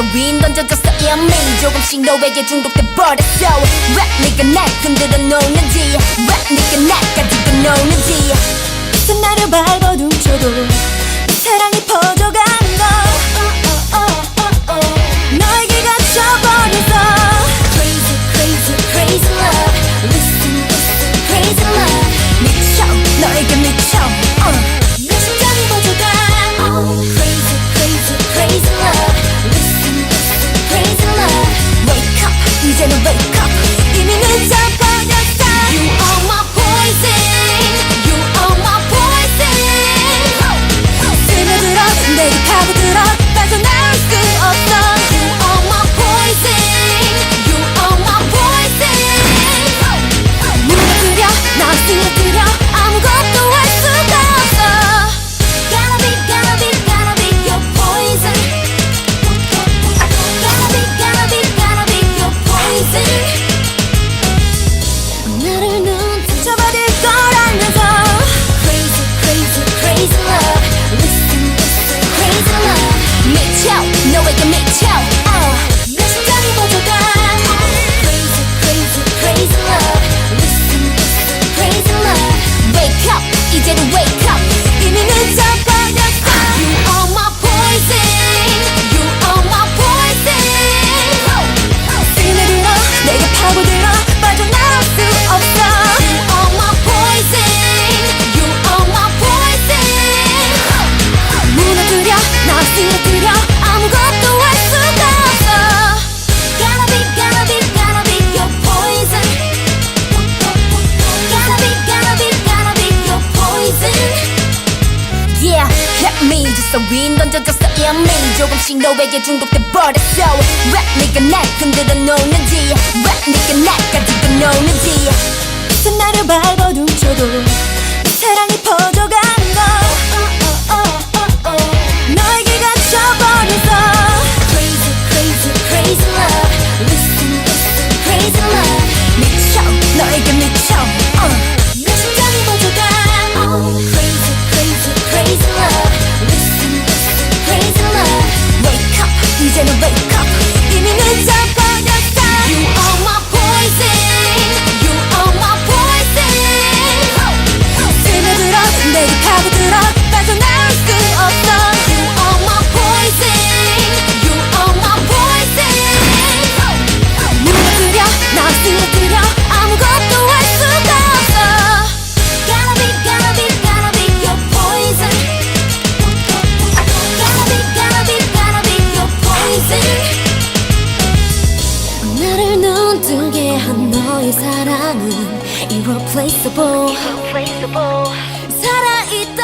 저 위인 던져줬어. 이미 조금씩 너에게 중독돼 버렸어. 왜 네가 날 흔들어 놓는지 왜 네가 나까지도 놓는지 그 나를 밟아둥쳐도 generation Sing. 매일 주서윈 던져졌어 이미 조금씩 너에게 중독돼 버렸어. 랩 네가 날 흔들어 놓는지. 랩 네가 날 내 사랑은 irreplaceable, irreplaceable. 살아있다